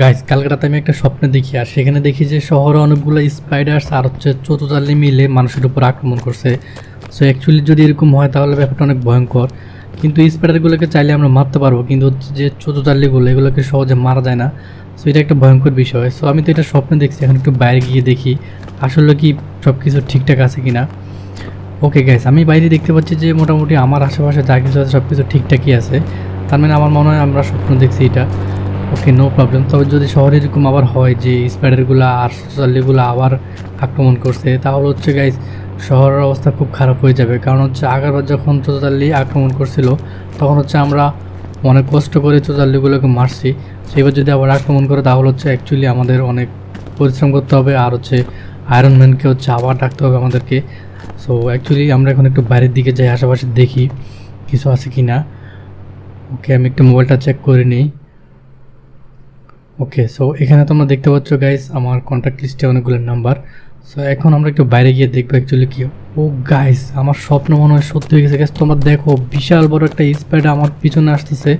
Guys কালকাটাতে আমি একটা স্বপ্নে দেখি, আর সেখানে দেখি যে শহরে অনেকগুলো স্পাইডার্স আর হচ্ছে চতুর্দালি মিলে মানুষের উপর আক্রমণ করছে। সো অ্যাকচুয়ালি যদি এরকম হয়, তাহলে ব্যাপারটা অনেক ভয়ঙ্কর। কিন্তু স্পাইডারগুলোকে চাইলে আমরা মারতে পারব, কিন্তু হচ্ছে যে চতুর্দালিগুলো এগুলোকে সহজে মারা যায় না। সো এটা একটা ভয়ঙ্কর বিষয়। সো আমি তো এটা স্বপ্নে দেখছি, এখন একটু বাইরে গিয়ে দেখি, আসলে কি সব কিছু ঠিকঠাক আছে কিনা। ওকে গ্যাস আমি বাইরে দেখতে পাচ্ছি যে মোটামুটি আমার আশেপাশে যা কিছু আছে সব কিছু ঠিকঠাকই আছে। তার মানে আমার মনে হয় আমরা স্বপ্ন দেখছি এটা। ওকে নো প্রবলেম তবে যদি শহরে এরকম আবার হয় যে স্পাইডারগুলো আর সোশ্যালিগুলো আবার আক্রমণ করছে, তাহলে হচ্ছে গাইজ শহরের অবস্থা খুব খারাপ হয়ে যাবে। কারণ হচ্ছে আগেরবার যখন চোতাল্লি আক্রমণ করছিল, তখন হচ্ছে আমরা অনেক কষ্ট করে চোতাল্লিগুলোকে মারছি। সেবার যদি আবার আক্রমণ করে, তাহলে হচ্ছে অ্যাকচুয়ালি আমাদের অনেক পরিশ্রম করতে হবে আর হচ্ছে আয়রন ম্যানকে হচ্ছে আবার ডাকতে হবে আমাদেরকে। সো অ্যাকচুয়ালি আমরা এখন একটু বাইরের দিকে যাই, আশেপাশে দেখি কিছু আছে কি না ওকে আমি একটু মোবাইলটা চেক করে নিই। ওকে সো এখানে তোমরা দেখতে পাচ্ছ গাইস আমার কন্ট্যাক্ট লিস্টে অনেকগুলো নাম্বার সো এখন আমরা একটু বাইরে গিয়ে দেখব অ্যাকচুয়ালি কি। ও গাইস আমার স্বপ্ন মনে হয় সত্যি হয়ে গেছে। গাইস তোমরা দেখো, বিশাল বড় একটা স্পাইডার আমার পিছনে আসতেছে।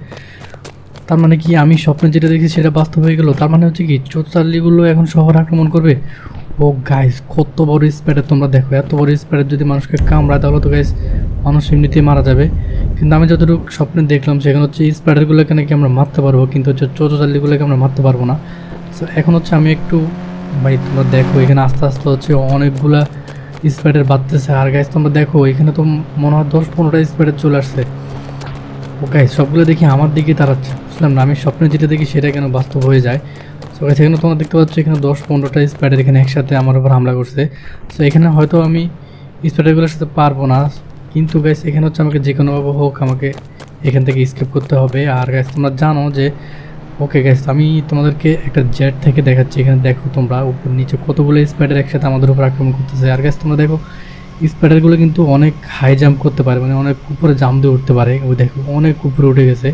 তার মানে কি আমি স্বপ্নে যেটা দেখি সেটা বাস্তব হয়ে গেল? তার মানে হচ্ছে কি চোরচাল্লিগুলো এখন শহর আক্রমণ করবে? ও গাইস কত বড় স্প্যাডার তোমরা দেখো, এত বড় স্প্যাডার যদি মানুষকে কামড়ায়, তাহলে তো গাইস মানুষ এমনিতেই মারা যাবে। কিন্তু আমি যতটুকু স্বপ্নে দেখলাম, সেখানে হচ্ছে স্প্যাডারগুলোকে নাকি আমরা মারতে পারব, কিন্তু হচ্ছে চোরচাল্লিগুলোকে আমরা মারতে পারব না। সো এখন হচ্ছে আমি একটু, ভাই তোমরা দেখো, এখানে আস্তে আস্তে হচ্ছে অনেকগুলা স্প্যাডার বাড়তেছে। আর গাইস তোমরা দেখো, এখানে তো মনে হয় দশ পনেরোটা স্প্যাডার চলে আসছে। ও গাইস সবগুলো দেখি আমার দিকে তাড়াচ্ছে বুঝলাম না, আমি স্বপ্নে যেটা দেখি সেটা কেন বাস্তব হয়ে যায়। সো এখানে তোমরা দেখতে পাচ্ছ এখানে দশ পনেরোটা স্প্যাডার এখানে একসাথে আমার উপর হামলা করছে। সো এখানে হয়তো আমি স্প্যাডারগুলোর সাথে পারব না। কিন্তু গাইস এখানে হচ্ছে আমাকে যে কোনোভাবে হোক আমাকে এখান থেকে স্কেপ করতে হবে। আর গাইস তোমরা জানো যে ওকে গাইস আমি তোমাদেরকে একটা জেট থেকে দেখাচ্ছি। এখানে দেখো তোমরা উপর নিচে কতগুলো স্প্যাডার একসাথে আমাদের উপর আক্রমণ করতেছে। আর গাইস তোমরা দেখো স্প্যাডারগুলো কিন্তু অনেক হাই জাম্প করতে পারে মানে অনেক উপরে জাম্প দিয়ে উঠতে পারে। ওই দেখো, অনেক উপরে উঠে গেছে।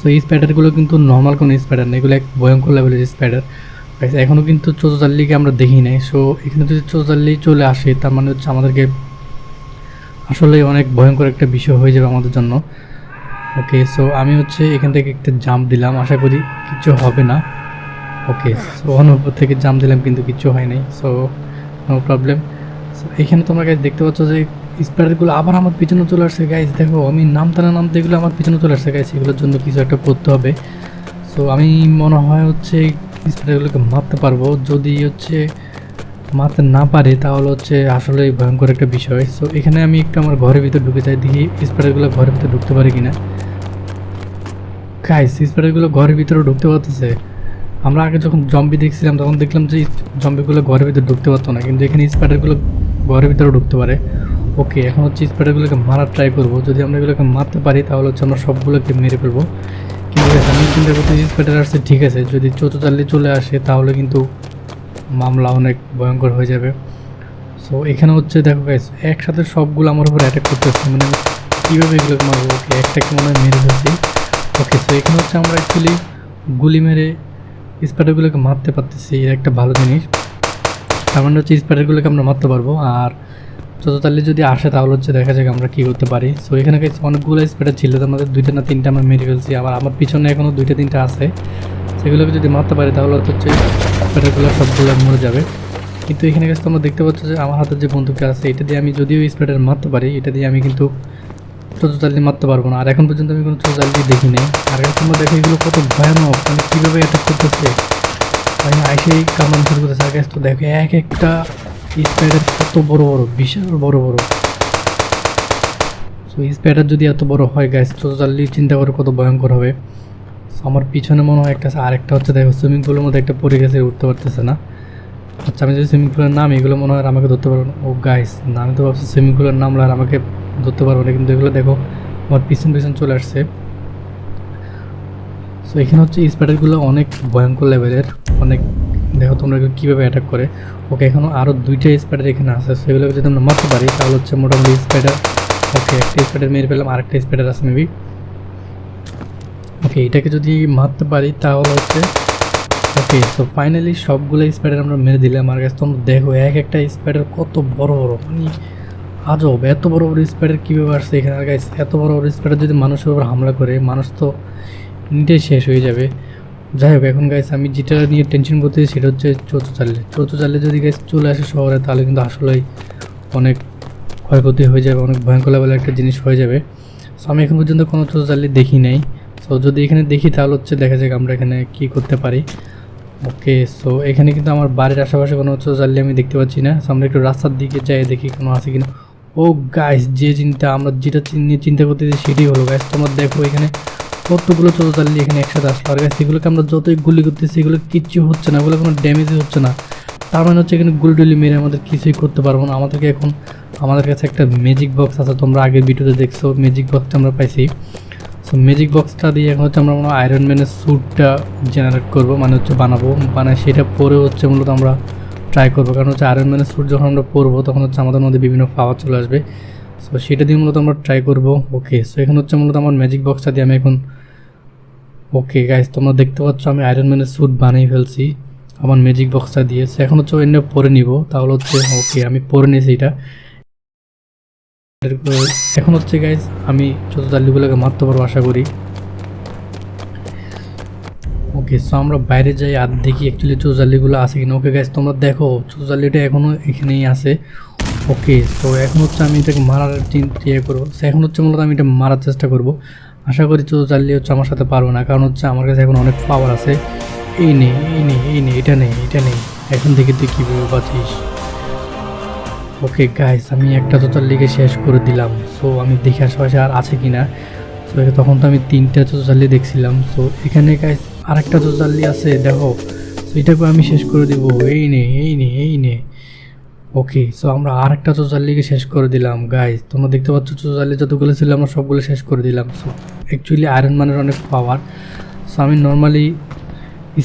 সো এই স্প্যাডারগুলো কিন্তু নর্মাল কোনো স্প্যাডার না। এগুলো এক ভয়ঙ্কর লেভেলের স্প্যাডার এখনও কিন্তু চোদ্দাল্লিকে আমরা দেখি নাই। সো এখানে যদি চোদ্দাল্লি চলে আসে, তার মানে হচ্ছে আমাদেরকে আসলে অনেক ভয়ঙ্কর একটা বিষয় হয়ে যাবে আমাদের জন্য। ওকে সো আমি হচ্ছে এখান থেকে একটা জাম্প দিলাম। আশা করি কিছু হবে না। ওকে সো অনুভব থেকে জাম্প দিলাম কিন্তু কিছু হয় নাই। সো নো প্রবলেম সো এখানে তোমরা গাইজ দেখতে পাচ্ছ যে স্প্যাডারগুলো আবার আমার পিছনে চলে আসছে গাইজ দেখো, আমি নামতে না নামতে এগুলো আমার পিছনে চলে আসছে গাইজ এগুলোর জন্য কিছু একটা করতে হবে। সো আমি মনে হয় হচ্ছে স্প্যাডারগুলোকে মারতে পারব। যদি হচ্ছে মারতে না পারে, তাহলে হচ্ছে আসলে ভয়ঙ্কর একটা বিষয়। সো এখানে আমি একটু আমার ঘরের ভিতর ঢুকে যাই, দেখি স্প্যাডারগুলো ঘরের ভিতরে ঢুকতে পারে কিনা। গাইস স্প্যাডারগুলো ঘরের ভিতরে ঢুকতে পারতেছে। আমরা আগে যখন জম্বি দেখছিলাম, তখন দেখলাম যে জম্বিগুলো ঘরের ভিতরে ঢুকতে পারতো না, কিন্তু এখানে স্প্যাডারগুলো ঘরের ভিতরে ঢুকতে পারে। ওকে, এখন হচ্ছে স্প্যাডারগুলোকে মারার ট্রাই করব। যদি আমরা এগুলোকে মারতে পারি, তাহলে হচ্ছে আমরা সবগুলোকে মেরে ফেলব। কিন্তু আমি চিন্তা করতে স্প্যাডার আসছে, ঠিক আছে। যদি চতুর্তাল্লি চলে আসে, তাহলে কিন্তু মামলা অনেক ভয়ঙ্কর হয়ে যাবে। সো এখানে হচ্ছে দেখো গাইস একসাথে সবগুলো আমার উপর অ্যাটাক করতেছে। মানে কীভাবে এগুলোকে মারবো? ওকে, একটাকে মনে হয় মেরে ফেলছি। ওকে সো এখানে হচ্ছে আমরা অ্যাকচুয়ালি গুলি মেরে স্প্যাডারগুলোকে মারতে পারতেছি। এর একটা ভালো জিনিস। তার মানে হচ্ছে স্প্যাডারগুলোকে আমরা মারতে পারব। আর চতুর্তাল্লি যদি আসে, তাহলে হচ্ছে দেখা যাক আমরা কী করতে পারি। সো এখানে অনেকগুলো স্প্যাডার ছিল, তার মধ্যে দুইটা না তিনটা আমরা মেরে ফেলছি। আবার আমার পিছনে এখনও দুইটা তিনটা আছে। সেগুলোকে যদি মারতে পারি, তাহলে হচ্ছে স্প্যাডারগুলো সবগুলো মরে যাবে। কিন্তু এখানে কাছে তোমরা দেখতে পাচ্ছ যে আমার হাতে যে বন্দুকটা আছে, এটা দিয়ে আমি যদিও স্প্যাডার মারতে পারি, এটা দিয়ে আমি কিন্তু চতুর্তাল্লি মারতে পারব না। আর এখন পর্যন্ত আমি কোনো চতুর্তাল্লি দেখি নাই। আর এখন তোমরা দেখো এগুলো কত ভয়ানক মানে কীভাবে অ্যাটাক করতেছে। আমি আইসেই কামান শুরু করতেছে guys তো দেখো, এক একটা স্প্যাডার কত বড় বড় বিশাল বড় বড়। সো স্প্যাডার যদি এত বড় হয় গ্যাস চতুর্তাল্লি চিন্তা করে কত ভয়ঙ্কর হবে। So, আমার পিছনে মনে হয় একটা আরেকটা হচ্ছে দেখো সুইমিং পুলের মধ্যে একটা পড়ে গেছে উঠতে পারতেছে না। আচ্ছা আমি যদি সুইমিং পুলের নাম এগুলো মনে হয় আমাকে ধরতে পারব ও গাইস না আমি তো ভাবছি সুইমিং পুলের নাম আর আমাকে ধরতে পারব না কিন্তু এগুলো দেখো আমার পিছন পিছন চলে আসছে। সো এখানে হচ্ছে স্প্যাডারগুলো অনেক ভয়ঙ্কর লেভেলের অনেক দেখো তোমরা কীভাবে অ্যাটাক করে। ওকে এখনও আরও দুইটা স্প্যাডার এখানে আছে, সেগুলোকে যদি আমরা মারতে পারি, তাহলে হচ্ছে মোটামুটি স্প্যাডার ওকে একটা স্প্যাডার মেরে ফেলাম আরেকটা স্প্যাডার আছে মেবি ওকে এটাকে যদি মারতে পারি, তাহলে হচ্ছে ওকে সো ফাইনালি সবগুলো স্প্যাডার আমরা মেরে দিলাম। আর কাছে তোমরা দেখো, এক একটা স্প্যাডার কত বড় বড় মানে আজব, এত বড় বড় স্প্যাডার কীভাবে আসছে এখানে? আর এত বড় বড় স্প্যাডার যদি মানুষের উপর হামলা করে, মানুষ তো নিটেই শেষ হয়ে যাবে। যাই হোক, এখন গাইস আমি যেটা নিয়ে টেনশন করতেছি সেটা হচ্ছে চৌথ চালে। চৌথ চালে যদি গাইস চলে আসে শহরে, তাহলে কিন্তু আসলেই অনেক ক্ষয়ক্ষতি হয়ে যাবে, অনেক ভয়ঙ্কর লেভেলের একটা জিনিস হয়ে যাবে। সো আমি এখন পর্যন্ত কোনো চৌথ চালে দেখি নাই। সো যদি এখানে দেখি, তাহলে হচ্ছে দেখা যাক আমরা এখানে কি করতে পারি। ওকে সো এখানে কিন্তু আমার বাড়ির আশেপাশে কোনো চৌথ চালে আমি দেখতে পাচ্ছি না। সো আমরা একটু রাস্তার দিকে যাই, দেখি কোনো আছে কিনা। ও গাইস যে চিন্তা আমরা যেটা নিয়ে চিন্তা করতেছি সেটাই হলো গাইস তোমার দেখো এখানে কতগুলো চোদ্দ চাল্লি এখানে একসাথে আসলো? আর গাছ আমরা যতই গুলি করতেছি, এগুলো কিচ্ছু হচ্ছে না ওগুলো কোনো ড্যামেজই হচ্ছে না। তার মানে হচ্ছে এখানে গুলি টুলি মেরে আমাদের কিছুই করতে পারব না। আমাদেরকে এখন, আমাদের কাছে একটা ম্যাজিক বক্স আছে, তোমরা আগের ভিডিওতে দেখছ ম্যাজিক বক্সটা আমরা পাইছি। সো ম্যাজিক বক্সটা দিয়ে এখন হচ্ছে আমরা মনে আয়রন ম্যানের স্যুটটা জেনারেট করব মানে হচ্ছে বানাবো। মানে সেটা পরে হচ্ছে মূলত আমরা ট্রাই করব। কারণ হচ্ছে আয়রন ম্যানের স্যুট যখন আমরা পরবো, তখন হচ্ছে আমাদের মধ্যে বিভিন্ন পাওয়ার চলে আসবে। সো সেটা দিয়ে মূলত আমরা ট্রাই করব। ওকে সো এখন হচ্ছে মূলত আমার ম্যাজিক বক্সটা দিয়ে আমি এখন ওকে গাইস তোমরা দেখতে পাচ্ছ আমি আয়রন ম্যানের স্যুট বানিয়ে ফেলছি। আমার ম্যাজিক বক্সটা দিয়েছে। এখন হচ্ছে এনে পরে নিব। তাহলে হচ্ছে ওকে আমি পরে নিয়েছি এটা। এখন হচ্ছে গাইস আমি ছোটো জাল্লিগুলোকে মারতে পারব আশা করি। ওকে সো আমরা বাইরে যাই আর দেখি অ্যাকচুয়ালি চৌজাল্লিগুলো আছে কিনা। ওকে গাইস তোমরা দেখো চৌজাল্লিটা এখনও এখানেই আছে। ওকে তো এখন হচ্ছে আমি এটাকে মারার চিন্তা করব। So, এখন হচ্ছে মূলত আমি এটা মারার চেষ্টা করব। আশা করি চৌজাল্লি হচ্ছে আমার সাথে পারব না। কারণ হচ্ছে আমার কাছে এখন অনেক পাওয়ার আছে। এই নেই এই নেই এই নেই এটা নেই এটা নেই এখন থেকে তুই কীভাবে বাঁচিস। ওকে গাইস আমি একটা চতুর লিগে শেষ করে দিলাম। সো আমি দেখে আশেপাশে আর আছে কি না সো তখন তো আমি তিনটা চতুর্লি দেখছিলাম। সো এখানে গাইস আরেকটা চতুর্লি আছে, দেখো। সো এটাকে আমি শেষ করে দিব। এই নে এই নে এই নে। ওকে সো আমরা আরেকটা চতুর্লিকে শেষ করে দিলাম গাইস তোমরা দেখতে পাচ্ছ চতুর্লি যতগুলো ছিল, আমরা সবগুলো শেষ করে দিলাম। সো অ্যাকচুয়ালি আয়রন ম্যানের অনেক পাওয়ার সো আমি নর্মালি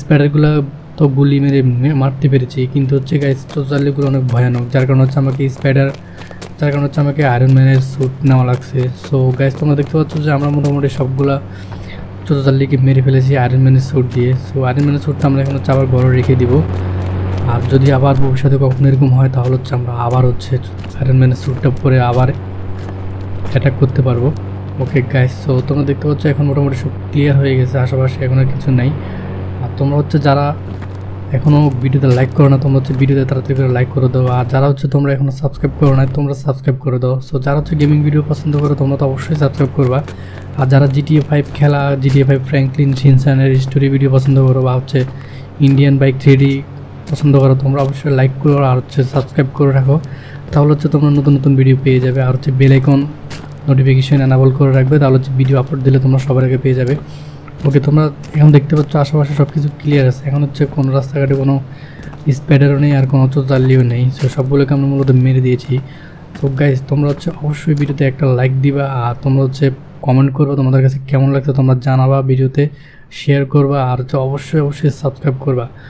স্প্যাডারগুলো তো গুলি মেরে মারতে পেরেছি, কিন্তু হচ্ছে গাইস চতুর্লিগুলো অনেক ভয়ানক। যার কারণে হচ্ছে, আমাকে স্প্যাডার যার কারণে হচ্ছে, আমাকে আয়রন ম্যানের স্যুট নেওয়া লাগছে। সো গাইস তোমরা দেখতে পাচ্ছ যে আমরা মোটামুটি সবগুলা চতুর্লিকে মেরে ফেলেছি আয়রন ম্যানের স্যুট দিয়ে। সো আয়রন ম্যানের স্যুটটা আমরা এখন হচ্ছে আবার ঘরে রেখে দিব। আর যদি আবার ভবিষ্যতে কখনো এরকম হয়, তাহলে হচ্ছে আমরা আবার হচ্ছে আয়রন ম্যানের স্যুটটা পরে আবার অ্যাটাক করতে পারব। ওকে গাইস সো তোমরা দেখতে পাচ্ছ এখন মোটামুটি সব ক্লিয়ার হয়ে গেছে, আশেপাশে এখন আর কিছু নেই। আর তোমরা হচ্ছে যারা এখনও ভিডিওতে লাইক করো না, তোমরা হচ্ছে ভিডিওতে তাড়াতাড়ি করে লাইক করে দাও। আর যারা হচ্ছে তোমরা এখনও সাবস্ক্রাইব করো না তোমরা সাবস্ক্রাইব করে দাও। সো যারা হচ্ছে গেমিং ভিডিও পছন্দ করো, তোমরা তো অবশ্যই সাবস্ক্রাইব করবা। আর যারা জিটিএ ফাইভ খেলা জিটিএ ফাইভ ফ্র্যাঙ্কলিন সিনসানের স্টোরি ভিডিও পছন্দ করো, বা হচ্ছে ইন্ডিয়ান বাইক থ্রিডি পছন্দ করো, তোমরা অবশ্যই লাইক করো আর হচ্ছে সাবস্ক্রাইব করে রাখো। তাহলে হচ্ছে তোমরা নতুন নতুন ভিডিও পেয়ে যাবে আর হচ্ছে বেল আইকন নোটিফিকেশন এনাবল করে রাখবে, তাহলে হচ্ছে ভিডিও আপলোড দিলে তোমরা সবার আগে পেয়ে যাবে। ওকে তোমরা এখন দেখতে পাচ্ছ আশেপাশে সব কিছু ক্লিয়ার আছে। এখন হচ্ছে কোনো রাস্তাঘাটে কোনো স্প্যাডারও নেই আর কোনো চাল্লিও নেই। সো সবগুলোকে আমরা মূলত মেরে দিয়েছি। তো গাইজ তোমরা হচ্ছে অবশ্যই ভিডিওতে একটা লাইক দিবা আর তোমরা হচ্ছে কমেন্ট করবে, তোমাদের কাছে কেমন লাগছে তোমরা জানাবা, ভিডিওতে শেয়ার করবা আর হচ্ছে অবশ্যই অবশ্যই সাবস্ক্রাইব করবা।